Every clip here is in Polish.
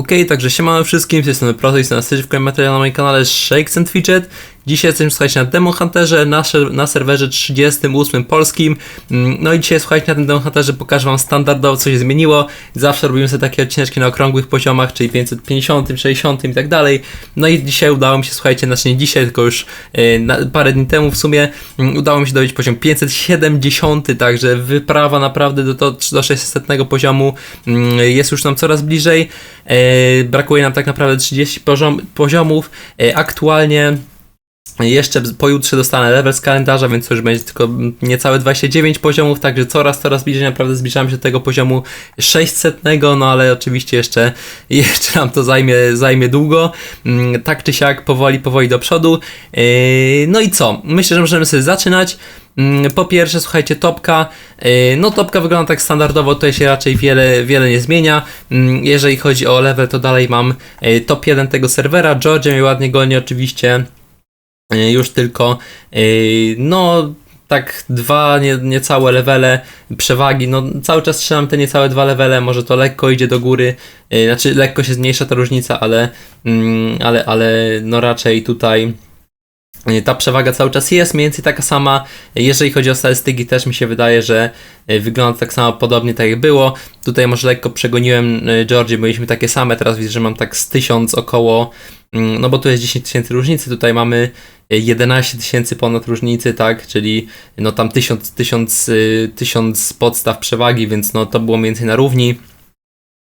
Okej, także siemano wszystkim, z tej strony Proto i w kolejnym materiale na moim kanale Shakes and Fidget. Dzisiaj jesteśmy, słuchajcie, na Demo Hunterze, na, na serwerze 38 polskim. Mm, No i dzisiaj, słuchajcie, na tym Demo Hunterze pokażę wam standardowo, co się zmieniło. Zawsze robimy sobie takie odcineczki na okrągłych poziomach, czyli 550, 60 i tak dalej. No i dzisiaj udało mi się, słuchajcie, znaczy nie dzisiaj, tylko już e, na, parę dni temu w sumie, mm, udało mi się dobić poziom 570, także wyprawa naprawdę do, do, do 600 poziomu mm, jest już nam coraz bliżej. E, brakuje nam tak naprawdę 30 poziom, poziomów. E, aktualnie jeszcze pojutrze dostanę level z kalendarza, więc to już będzie tylko niecałe 29 poziomów, także coraz, coraz bliżej naprawdę zbliżamy się do tego poziomu 600, no ale oczywiście jeszcze, jeszcze nam to zajmie, zajmie długo. Mm, Tak czy siak, powoli, powoli do przodu. Yy, No i co? Myślę, że możemy sobie zaczynać. Mm, Po pierwsze, słuchajcie, topka. Yy, No, topka wygląda tak standardowo, tutaj się raczej wiele, wiele nie zmienia. Mm, Jeżeli chodzi o level, to dalej mam yy, top 1 tego serwera. Georgia mnie ładnie goni, oczywiście. Yy, Już tylko, yy, no, tak dwa nie, niecałe levele przewagi. No, cały czas trzymam te niecałe dwa levele, może to lekko idzie do góry. Yy, Znaczy, lekko się zmniejsza ta różnica, ale, mm, ale, ale no raczej tutaj. Ta przewaga cały czas jest mniej więcej taka sama. Jeżeli chodzi o statystyki, też mi się wydaje, że y, wygląda tak samo podobnie tak jak było. Tutaj może lekko przegoniłem y, Georgie, byliśmy takie same. Teraz widzę, że mam tak z 1000 około. mm, No bo tu jest 10 tysięcy różnicy, tutaj mamy y, 11 tysięcy ponad różnicy, tak? Czyli no tam 1000, 1000, y, 1000 podstaw przewagi, więc no to było mniej więcej na równi.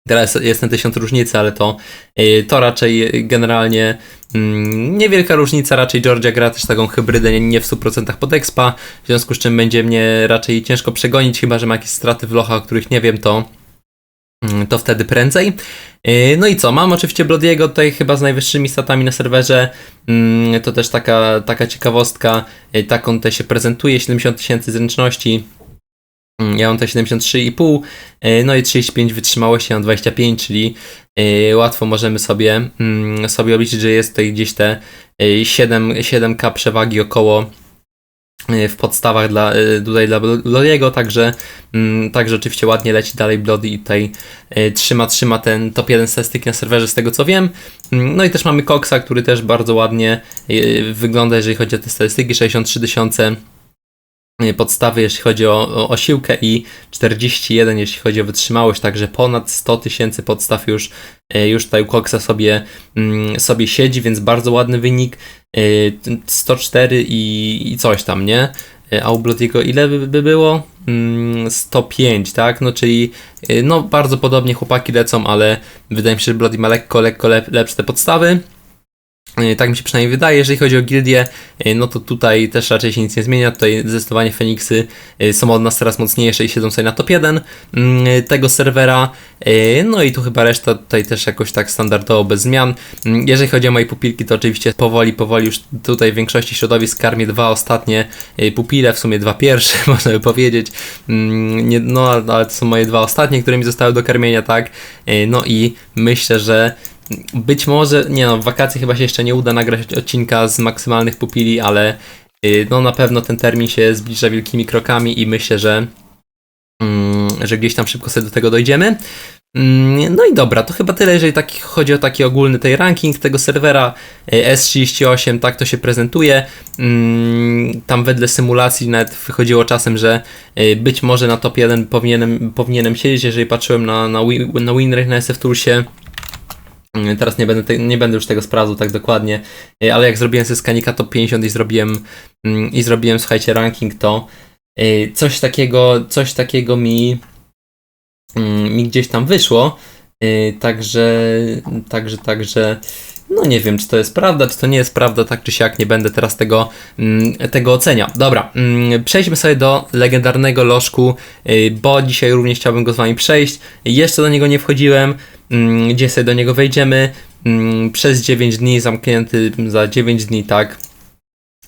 Teraz jest ten tysiąc różnicy, ale to, y, to raczej generalnie mm, niewielka różnica. Raczej Georgia gra też taką hybrydę, nie, w 100% pod expa, w związku z czym będzie mnie raczej ciężko przegonić, chyba że ma jakieś straty w lochach, o których nie wiem, to, mm, to wtedy prędzej. Y, No i co, mam oczywiście Bloody'ego tutaj chyba z najwyższymi statami na serwerze, Mm, to też taka, taka ciekawostka, Y, tak on tutaj się prezentuje, 70 tysięcy zręczności, Ja mam te 73,5, y, no i 35 wytrzymałości, mam 25, czyli y, łatwo możemy sobie, mm, sobie obliczyć, że jest tutaj gdzieś te y, 7, 7k przewagi około w podstawach dla, tutaj dla Bloody'ego, także, mm, także oczywiście ładnie leci dalej Bloody i tutaj trzyma, trzyma ten top 1 statystyki na serwerze z tego co wiem. Mm, No i też mamy Coxa, który też bardzo ładnie wygląda, jeżeli chodzi o te statystyki, 63 tysiące podstawy, jeśli chodzi o, o, siłkę i 41, jeśli chodzi o wytrzymałość, także ponad 100 tysięcy podstaw już, y, już tutaj u Coxa sobie, mm, sobie siedzi, więc bardzo ładny wynik. Y, 104 i, i coś tam, nie? Y, A u Bloody'ego ile by, by było? Mm, 105, tak? No czyli y, no bardzo podobnie chłopaki lecą, ale wydaje mi się, że Bloody ma lekko, lekko lep, lepsze te podstawy. Y, Tak mi się przynajmniej wydaje. Jeżeli chodzi o gildię, y, no to tutaj też raczej się nic nie zmienia. Tutaj zdecydowanie Feniksy y, są od nas coraz mocniejsze i siedzą sobie na top 1 mm, tego serwera. No i tu chyba reszta tutaj też jakoś tak standardowo bez zmian. Mm, Jeżeli chodzi o moje pupilki, to oczywiście powoli, powoli już tutaj w większości środowisk karmię dwa ostatnie pupile, w sumie dwa pierwsze, można by powiedzieć. Mm, no ale to są moje dwa ostatnie, które mi zostały do karmienia, tak? No i myślę, że być może, nie no, w wakacje chyba się jeszcze nie uda nagrać odcinka z maksymalnych pupili, ale y, no na pewno ten termin się zbliża wielkimi krokami i myślę, że, mm, że gdzieś tam szybko sobie do tego dojdziemy. Mm, No i dobra, to chyba tyle, jeżeli taki, chodzi o taki ogólny tej ranking tego serwera y, S38, tak to się prezentuje. Mm, Tam wedle symulacji nawet wychodziło czasem, że y, być może na top 1 powinienem, powinienem siedzieć, jeżeli patrzyłem na, na, win, na winrate na SF Toolsie. Mm, Teraz nie będę, te, nie będę już tego sprawdzał tak dokładnie, y, ale jak zrobiłem ze Skanika top 50 i zrobiłem, mm, i zrobiłem, słuchajcie, ranking, to y, coś takiego, coś takiego mi, mm, mi gdzieś tam wyszło. y, Także, także, także, no nie wiem, czy to jest prawda, czy to nie jest prawda, tak czy siak, nie będę teraz tego, tego oceniał. Dobra, przejdźmy sobie do legendarnego lożku, bo dzisiaj również chciałbym go z Wami przejść. Jeszcze do niego nie wchodziłem, gdzie sobie do niego wejdziemy. Mm, Przez 9 dni, zamknięty za 9 dni, tak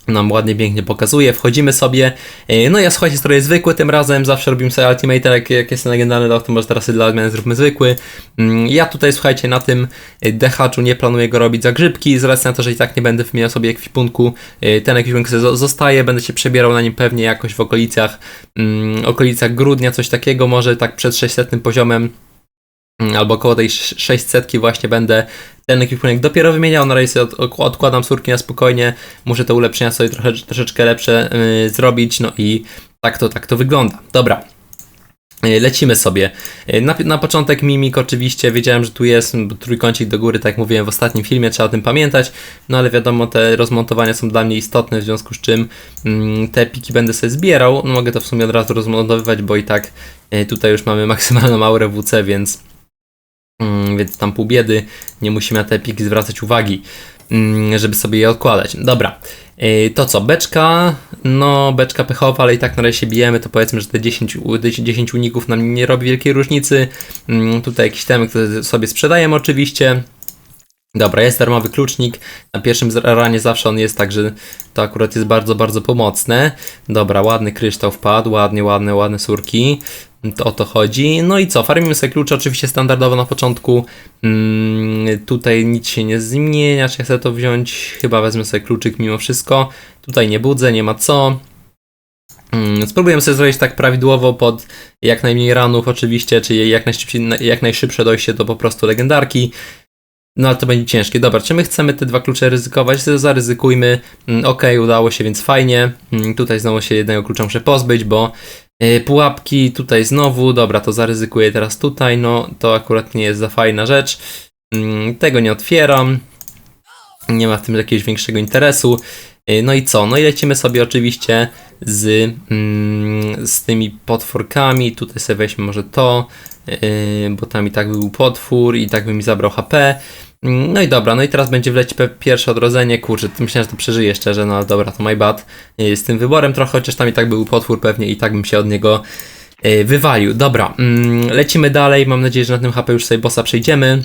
nam ładnie, pięknie pokazuje, wchodzimy sobie, Yy, no ja słuchajcie, stroje zwykły tym razem, zawsze robimy sobie Ultimate, jak, jak jest legendarny to może teraz dla odmiany zróbmy zwykły. Mm, Ja tutaj, słuchajcie, na tym y, dehaczu nie planuję go robić za grzybki, z racji na to, że i tak nie będę wymieniał sobie ekwipunku, y, ten ekwipunek zostaje, będę się przebierał na nim pewnie jakoś w okolicach, mm, okolicach grudnia, coś takiego, może tak przed 600 poziomem, mm, albo około tej 600 właśnie będę ten ekwipunek dopiero wymieniał, na razie sobie od, od- odkładam surki na spokojnie, muszę te ulepszenia sobie trochę, troszeczkę lepsze yy, zrobić, no i tak to, tak to wygląda. Dobra. Yy, Lecimy sobie. Yy, Na, na początek mimik oczywiście, wiedziałem, że tu jest bo trójkącik do góry, tak jak mówiłem w ostatnim filmie, trzeba o tym pamiętać, no ale wiadomo, te rozmontowania są dla mnie istotne, w związku z czym mm, te piki będę sobie zbierał, no mogę to w sumie od razu rozmontowywać, bo i tak yy, tutaj już mamy maksymalną aurę WC, więc Mm, więc tam pół biedy, nie musimy na te piki zwracać uwagi, mm, żeby sobie je odkładać. Dobra, Yy, to co, beczka, no beczka pechowa, ale i tak na razie się bijemy, to powiedzmy, że te 10, u- 10 uników nam nie robi wielkiej różnicy. Mm, Tutaj jakiś temek, sobie sprzedajemy oczywiście. Dobra, jest darmowy klucznik. Na pierwszym ranie zawsze on jest, także to akurat jest bardzo, bardzo pomocne. Dobra, ładny kryształ wpadł, ładnie, ładne, ładne surki. To o to chodzi. No i co? Farmimy sobie klucze oczywiście standardowo na początku. Mm, tutaj nic się nie zmienia. Czy ja chcę to wziąć? Chyba wezmę sobie kluczyk mimo wszystko. Tutaj nie budzę, nie ma co. Mm, Spróbujemy sobie zrobić tak prawidłowo pod jak najmniej ranów oczywiście, czyli jak najszybsze dojście do po prostu legendarki. No ale to będzie ciężkie. Dobra, czy my chcemy te dwa klucze ryzykować? Zaryzykujmy. Mm, Okej, udało się, więc fajnie. Mm, Tutaj znowu się jednego klucza muszę pozbyć, bo yy, pułapki tutaj znowu. Dobra, to zaryzykuję teraz tutaj. No to akurat nie jest za fajna rzecz. Mm, Tego nie otwieram. Nie ma w tym jakiegoś większego interesu. Yy, No i co? No i lecimy sobie oczywiście z, mm, z tymi potworkami. Tutaj sobie weźmy może to, yy, bo tam i tak był potwór i tak by mi zabrał HP. Mm, No i dobra, no i teraz będzie wleć pierwsze odrodzenie. Kurczę, myślałem, że to przeżyję szczerze, no dobra, to my bad. Yy, Z tym wyborem trochę, chociaż tam i tak był potwór pewnie i tak bym się od niego wywalił. Dobra, mm, lecimy dalej. Mam nadzieję, że na tym HP już sobie bossa przejdziemy.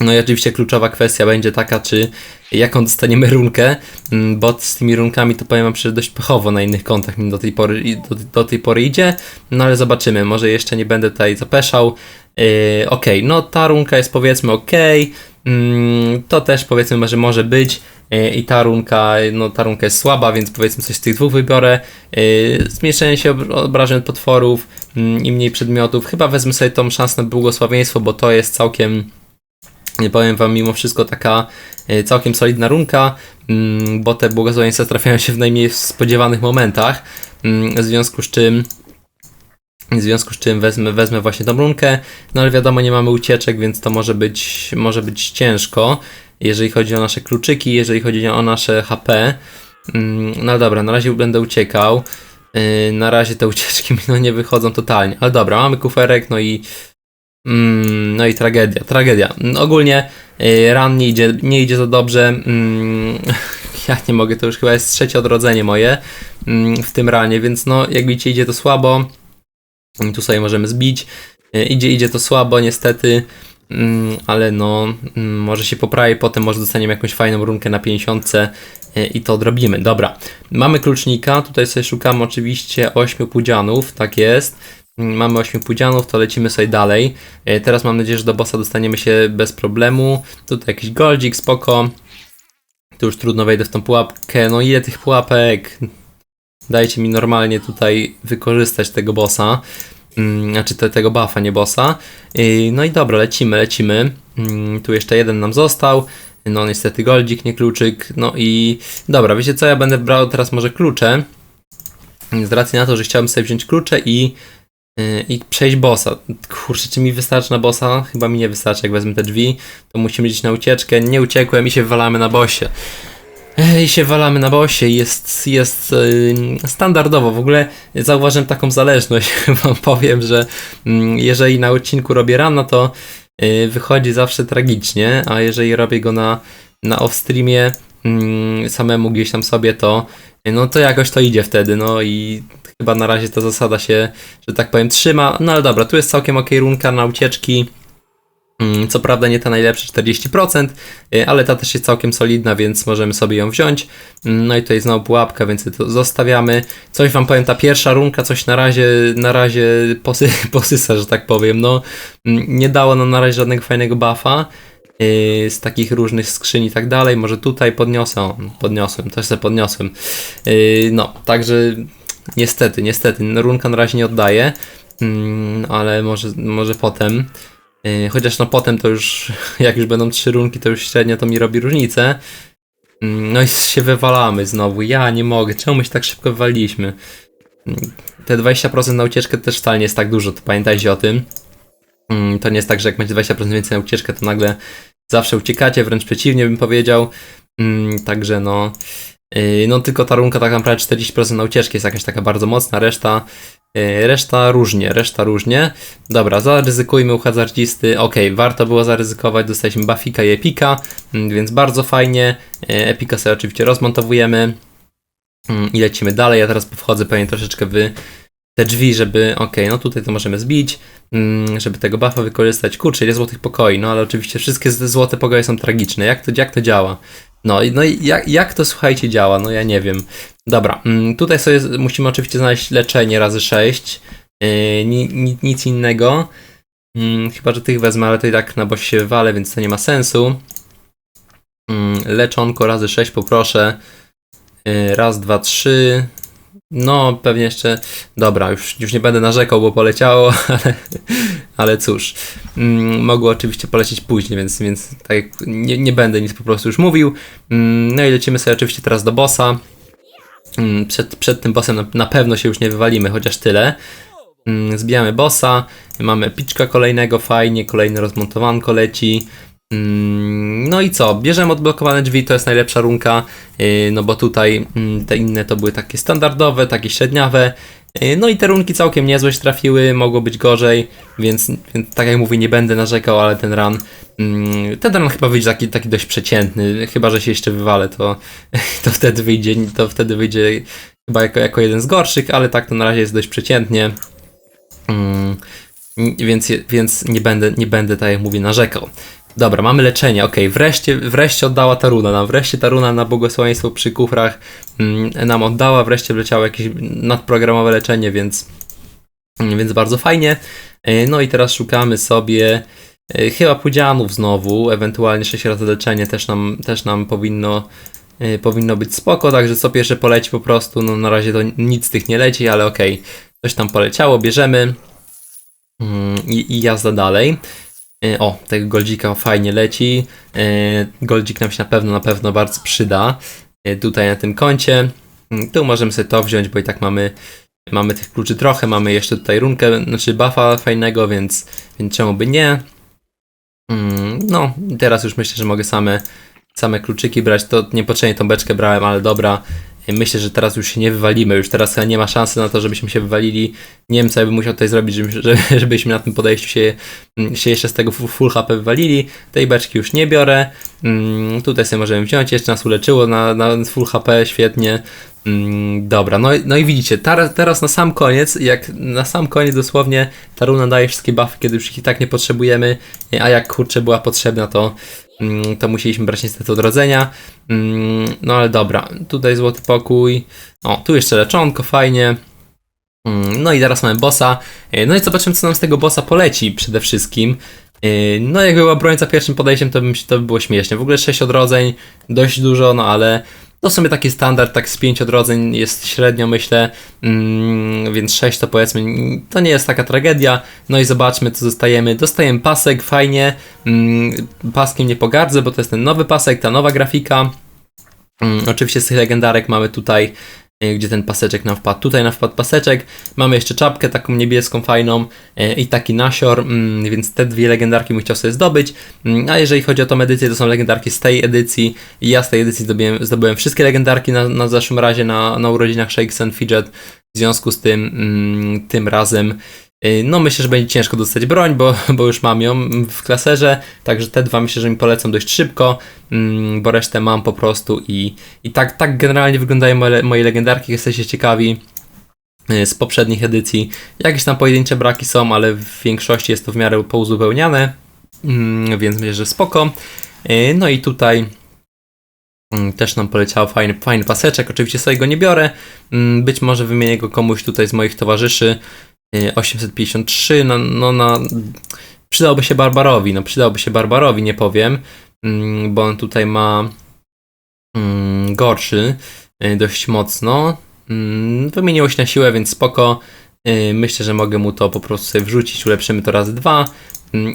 No i oczywiście kluczowa kwestia będzie taka, czy jaką dostaniemy runkę, mm, bo z tymi runkami to powiem wam, że dość pechowo na innych kontach mi do tej pory, do, do tej pory idzie, no ale zobaczymy, może jeszcze nie będę tutaj zapeszał. Yy, okej, no ta runka jest powiedzmy okej, mm, to też powiedzmy, że może być yy, i ta runka, no ta runka jest słaba, więc powiedzmy coś z tych dwóch wybiorę. Yy, zmniejszenie się ob- obrażeń potworów mm, i mniej przedmiotów, chyba wezmę sobie tą szansę na błogosławieństwo, bo to jest całkiem powiem wam mimo wszystko taka e, całkiem solidna runka, mm, bo te błogosławieństwa trafiają się w najmniej spodziewanych momentach, mm, w związku z czym w związku z czym wezmę, wezmę właśnie tą runkę, no ale wiadomo nie mamy ucieczek, więc to może być, może być ciężko, jeżeli chodzi o nasze kluczyki, jeżeli chodzi o nasze HP. Mm, No dobra, na razie będę uciekał. Yy, Na razie te ucieczki mi no nie wychodzą totalnie, ale dobra, mamy kuferek, no i no i tragedia, tragedia. Mm, Ogólnie y, ran nie idzie, nie idzie za dobrze. Mm, ja nie mogę, to już chyba jest trzecie odrodzenie moje mm, w tym ranie, więc no jak widzicie idzie to słabo. Mm, Tu sobie możemy zbić. Y, Idzie, idzie to słabo niestety, mm, ale no mm, może się poprawi, potem może dostaniemy jakąś fajną runkę na 50 y, i to odrobimy. Dobra, mamy klucznika, tutaj sobie szukamy oczywiście 8 pudzianów, tak jest. Mamy 8 pudzianów, to lecimy sobie dalej. E, Teraz mam nadzieję, że do bossa dostaniemy się bez problemu. Tutaj jakiś goldzik, spoko. Tu już trudno wejdę w tą pułapkę. No ile tych pułapek? Dajcie mi normalnie tutaj wykorzystać tego bossa. Mm, Znaczy te, tego buffa, nie bossa. E, No i dobra, lecimy, lecimy. Mm, Tu jeszcze jeden nam został. No niestety goldzik, nie kluczyk. No i dobra, wiecie co? Ja będę brał teraz może klucze. Z racji na to, że chciałbym sobie wziąć klucze i i przejść bossa. Kurczę, czy mi wystarczy na bossa? Chyba mi nie wystarczy, jak wezmę te drzwi, to musimy iść na ucieczkę. Nie uciekłem i się walamy na bossie. I się walamy na bossie, jest, jest yy, standardowo. W ogóle zauważyłem taką zależność. Wam powiem, że mm, jeżeli na odcinku robię rano, to yy, wychodzi zawsze tragicznie, a jeżeli robię go na, na off-streamie mm, samemu gdzieś tam sobie, to no to jakoś to idzie wtedy, no i chyba na razie ta zasada się, że tak powiem, trzyma. No ale dobra, tu jest całkiem ok runka na ucieczki. Mm, Co prawda nie ta najlepsza 40%, y, ale ta też jest całkiem solidna, więc możemy sobie ją wziąć. Mm, No i tutaj znowu pułapka, więc to zostawiamy. Coś wam powiem, ta pierwsza runka coś na razie, na razie posy, posysa, że tak powiem. No, mm, nie dało nam na razie żadnego fajnego buffa yy, z takich różnych skrzyń i tak dalej. Może tutaj podniosę, podniosłem, też sobie podniosłem. Yy, No, także niestety, niestety, runka na razie nie oddaje, mm, ale może, może potem. Yy, chociaż no potem to już, jak już będą trzy runki, to już średnio to mi robi różnicę. Mm, No i się wywalamy znowu. Ja nie mogę. Czemu my się tak szybko wywaliliśmy? Mm, Te 20% na ucieczkę też wcale nie jest tak dużo, to pamiętajcie o tym. To nie jest tak, że jak macie 20% więcej na ucieczkę, to nagle zawsze uciekacie, wręcz przeciwnie bym powiedział. Także no. Yy, No tylko ta runka tak naprawdę 40% na ucieczkę jest jakaś taka bardzo mocna, reszta yy, reszta różnie, reszta różnie. Dobra, zaryzykujmy u hazardzisty. Okej, warto było zaryzykować, dostaliśmy Buffika i Epika, mm, więc bardzo fajnie. Yy, Epika sobie oczywiście rozmontowujemy Mm, i lecimy dalej. Ja teraz wchodzę pewnie troszeczkę w te drzwi, żeby, okej, no tutaj to możemy zbić, mm, żeby tego buffa wykorzystać. Kurczę, ile złotych pokoi, no ale oczywiście wszystkie złote pokoje są tragiczne. Jak to, jak to działa? No no i jak, jak to, słuchajcie, działa? No ja nie wiem. Dobra, mm, tutaj sobie musimy oczywiście znaleźć leczenie razy 6. Yy, ni, ni, nic innego. Mm, chyba, że tych wezmę, ale to i tak na boś się wywalę, więc to nie ma sensu. Mm, leczonko razy 6 poproszę. Yy, Raz, dwa, trzy. No, pewnie jeszcze. Dobra, już, już nie będę narzekał, bo poleciało, ale, ale cóż. Mm, mogło oczywiście polecieć później, więc, więc tak nie, nie będę nic po prostu już mówił. Mm, no i lecimy sobie oczywiście teraz do bossa. Mm, Przed, przed tym bossem na, na pewno się już nie wywalimy, chociaż tyle. Mm, Zbijamy bossa, mamy piczka kolejnego, fajnie, kolejny rozmontowanko leci. Mm, No i co? Bierzemy odblokowane drzwi, to jest najlepsza runka, yy, no bo tutaj mm, te inne to były takie standardowe, takie średniawe. Yy, No i te runki całkiem niezłe trafiły, mogło być gorzej, więc, więc tak jak mówię, nie będę narzekał, ale ten run, mm, ten run chyba wyjdzie taki, taki dość przeciętny, chyba że się jeszcze wywalę, to, to wtedy wyjdzie, to wtedy wyjdzie chyba jako, jako jeden z gorszych, ale tak to na razie jest dość przeciętnie. Więc, więc nie będę, nie będę, tak jak mówię, narzekał. Dobra, mamy leczenie, okej, wreszcie, wreszcie oddała ta runa nam, wreszcie ta runa na błogosławieństwo przy kufrach mm, nam oddała, wreszcie wleciało jakieś nadprogramowe leczenie, więc, więc bardzo fajnie. E, No i teraz szukamy sobie e, chyba pudzianów znowu, ewentualnie 6 razy leczenie też nam, też nam powinno, e, powinno być spoko, także co pierwsze poleci po prostu, no na razie to nic z tych nie leci, ale okej, coś tam poleciało, bierzemy Mm, i, i jazda dalej. E, O, tego goldzika fajnie leci. E, Goldzik nam się na pewno, na pewno bardzo przyda. e, Tutaj na tym koncie. Mm, Tu możemy sobie to wziąć, bo i tak mamy, mamy tych kluczy trochę. Mamy jeszcze tutaj runkę, znaczy buffa fajnego, więc, więc czemu by nie. Mm, No, teraz już myślę, że mogę same, same kluczyki brać. To niepotrzebnie tą beczkę brałem, ale dobra. Myślę, że teraz już się nie wywalimy, już teraz nie ma szansy na to, żebyśmy się wywalili. Nie wiem, co ja bym musiał tutaj zrobić, żeby, żeby- żebyśmy na tym podejściu się, mm, się jeszcze z tego fu- full HP wywalili. Tej beczki już nie biorę. Mm, Tutaj sobie możemy wziąć, jeszcze nas uleczyło na, na full HP, świetnie. Mm, Dobra, no, no i widzicie, teraz, na sam koniec, jak na sam koniec dosłownie ta runa daje wszystkie buffy, kiedy już ich i tak nie potrzebujemy, a jak kurczę była potrzebna, to, to musieliśmy brać niestety odrodzenia. Mm, No ale dobra, tutaj złoty pokój. O, tu jeszcze leczonko, fajnie. Mm, No i teraz mamy bossa. E, No i zobaczymy, co nam z tego bossa poleci przede wszystkim. E, No, jak była broń za pierwszym podejściem, to, się- to by było śmiesznie. W ogóle 6 odrodzeń, dość dużo, no ale to sobie taki standard, tak z 5 odrodzeń jest średnio, myślę, mm, więc 6 to powiedzmy, to nie jest taka tragedia. No i zobaczmy, co dostajemy. Dostajemy pasek, fajnie. Mm, Paskiem nie pogardzę, bo to jest ten nowy pasek, ta nowa grafika. Mm, Oczywiście z tych legendarek mamy tutaj, gdzie ten paseczek nam wpadł. Tutaj nam wpadł paseczek. Mamy jeszcze czapkę taką niebieską, fajną y, i taki nasior, mm, więc te dwie legendarki bym chciał sobie zdobyć. Mm, A jeżeli chodzi o tą edycję, to są legendarki z tej edycji. Ja z tej edycji zdobyłem, zdobyłem wszystkie legendarki na, na zeszłym razie na, na urodzinach Shakes and Fidget. W związku z tym, mm, tym razem no myślę, że będzie ciężko dostać broń, bo, bo już mam ją w klaserze, także te dwa myślę, że mi polecą dość szybko, mm, bo resztę mam po prostu i, i tak, tak generalnie wyglądają moje, moje legendarki, jesteście ciekawi y, z poprzednich edycji. Jakieś tam pojedyncze braki są, ale w większości jest to w miarę pouzupełniane, mm, więc myślę, że spoko. Y, No i tutaj mm, też nam poleciał fajny, fajny paseczek, oczywiście sobie go nie biorę, być może wymienię go komuś tutaj z moich towarzyszy, Y, 853, no, no na... Przydałby się Barbarowi, no przydałby się Barbarowi, nie powiem, mm, bo on tutaj ma mm, gorszy y, dość mocno. Mm, Wymieniło się na siłę, więc spoko. Y, Myślę, że mogę mu to po prostu sobie wrzucić, ulepszymy to razy dwa.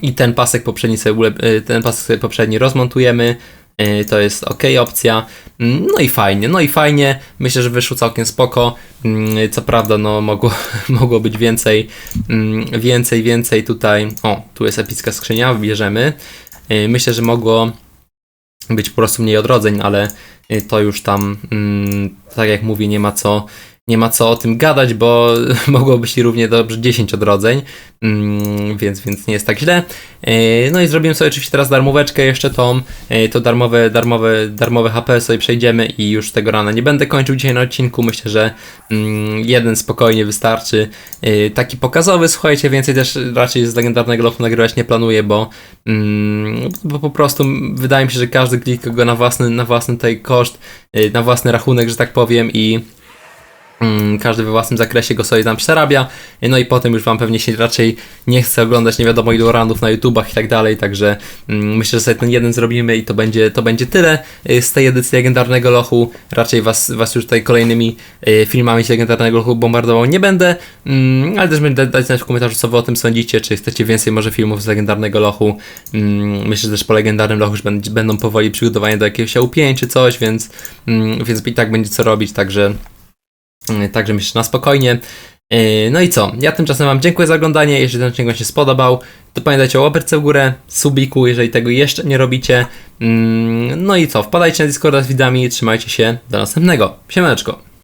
i ten pasek poprzedni sobie, y, ten pasek poprzedni rozmontujemy. Y, To jest ok opcja. No i fajnie, no i fajnie. Myślę, że wyszło całkiem spoko. Mm, Co prawda, no mogło, mogło być więcej, mm, więcej, więcej tutaj. O, tu jest epicka skrzynia, bierzemy. Y, Myślę, że mogło być po prostu mniej odrodzeń, ale y, to już tam, mm, tak jak mówię, nie ma co, nie ma co o tym gadać, bo mogło być równie dobrze 10 odrodzeń, mm, więc, więc nie jest tak źle. Y, No i zrobimy sobie oczywiście teraz darmóweczkę jeszcze tą, y, to darmowe, darmowe, darmowe HP sobie przejdziemy i już tego rana nie będę kończył dzisiaj na odcinku, myślę, że mm, jeden spokojnie wystarczy. Y, Taki pokazowy, słuchajcie, więcej też raczej z legendarnego lochu nagrywać nie planuję, bo, mm, bo po prostu wydaje mi się, że każdy klika go na własny, na własny tutaj koszt, na własny rachunek, że tak powiem i każdy we własnym zakresie go sobie tam przerabia, no i potem już wam pewnie się raczej nie chce oglądać nie wiadomo ilu randów na YouTubach i tak dalej, także mm, myślę, że sobie ten jeden zrobimy i to będzie, to będzie tyle y, z tej edycji legendarnego lochu, raczej was, was już tutaj kolejnymi y, filmami z legendarnego lochu bombardował nie będę, mm, ale też będę dać znać w komentarzu co wy o tym sądzicie, czy chcecie więcej może filmów z legendarnego lochu, Mm, myślę, że też po legendarnym lochu już będ- będą powoli przygotowania do jakiegoś UP czy coś, więc, mm, więc i tak będzie co robić, także Także myślę, na spokojnie. Yy, No i co? Ja tymczasem Wam dziękuję za oglądanie. Jeżeli ten odcinek Wam się spodobał, to pamiętajcie o łaperce w górę, subiku, jeżeli tego jeszcze nie robicie. Mm, No i co? Wpadajcie na Discorda z widzami, trzymajcie się. Do następnego. Siemaneczko.